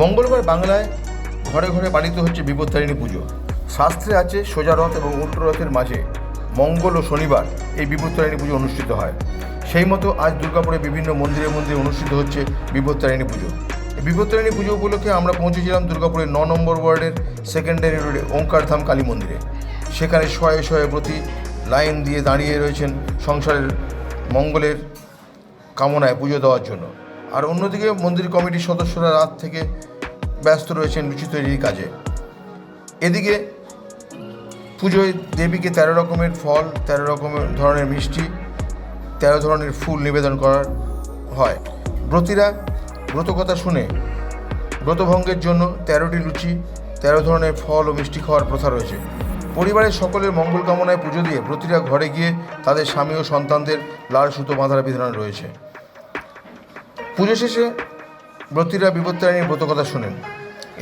মঙ্গলবার বাংলায় ঘরে ঘরে পালিত হচ্ছে বিপত্তারিণী পুজো। শাস্ত্রে আছে, সোজা রথ এবং উল্টো রথের মাঝে মঙ্গল ও শনিবার এই বিপত্তারিণী পুজো অনুষ্ঠিত হয়। সেই মতো আজ দুর্গাপুরে বিভিন্ন মন্দিরে মন্দিরে অনুষ্ঠিত হচ্ছে বিপত্তারিণী পুজো। বিপত্তারিণী পুজো উপলক্ষে আমরা পৌঁছেছিলাম দুর্গাপুরের ন নম্বর ওয়ার্ডের সেকেন্ডারি রোডে, ওঙ্কারধাম কালী মন্দিরে। সেখানে শয়ে শয়ে প্রতি লাইন দিয়ে দাঁড়িয়ে রয়েছেন সংসারের মঙ্গলের কামনায় পুজো দেওয়ার জন্য। আর অন্যদিকে মন্দির কমিটির সদস্যরা রাত থেকে ব্যস্ত রয়েছেন লুচি তৈরির কাজে। এদিকে পুজোয় দেবীকে তেরো রকমের ফল, তেরো রকমের ধরনের মিষ্টি, তেরো ধরনের ফুল নিবেদন করার হয়। ব্রতীরা ব্রতকথা শুনে ব্রতভঙ্গের জন্য তেরোটি লুচি তেরো ধরনের ফল ও মিষ্টি খাওয়ার প্রথা রয়েছে। পরিবারের সকলের মঙ্গল কামনায় পুজো দিয়ে ব্রতীরা ঘরে গিয়ে তাদের স্বামী ও সন্তানদের লাল সুতো বাঁধার বিধান রয়েছে। পুজো শেষে ব্রতীরা বিপত্তারিণীর ব্রতকথা শোনেন।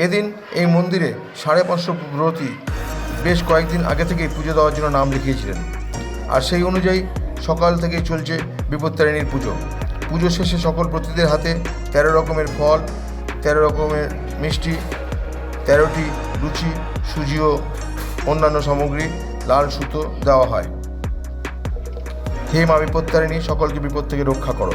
এদিন এই মন্দিরে সাড়ে পাঁচশো ব্রতী বেশ কয়েকদিন আগে থেকেই পুজো দেওয়ার জন্য নাম লিখিয়েছিলেন। আর সেই অনুযায়ী সকাল থেকে চলছে বিপত্তারিণীর পুজো। পুজো শেষে সকল ব্রতীদের হাতে তেরো রকমের ফল, তেরো রকমের মিষ্টি, তেরোটি লুচি, সুজি ও অন্যান্য সামগ্রী, লাল সুতো দেওয়া হয়। হে মা বিপত্তারিণী সকলকে বিপদ থেকে রক্ষা করো।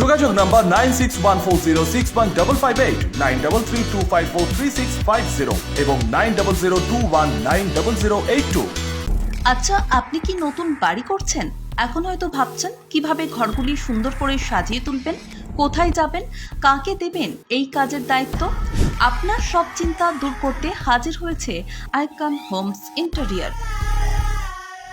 যোগাযোগ number nine six one four zero six one double five eight, nine double three two five four three six five zero এবং nine double zero two one nine double zero eight two. আচ্ছা আপনি কি নতুন বাড়ি করছেন? এখন হয়তো ভাবছেন কীভাবে ঘরগুলি সুন্দর করে সাজিয়ে তুলবেন, কোথায় যাবেন, কাকে দেবেন, এই কাজের দায়িত্ব? আপনার সব চিন্তা দূর করতে হাজির হয়েছে icon homes interior.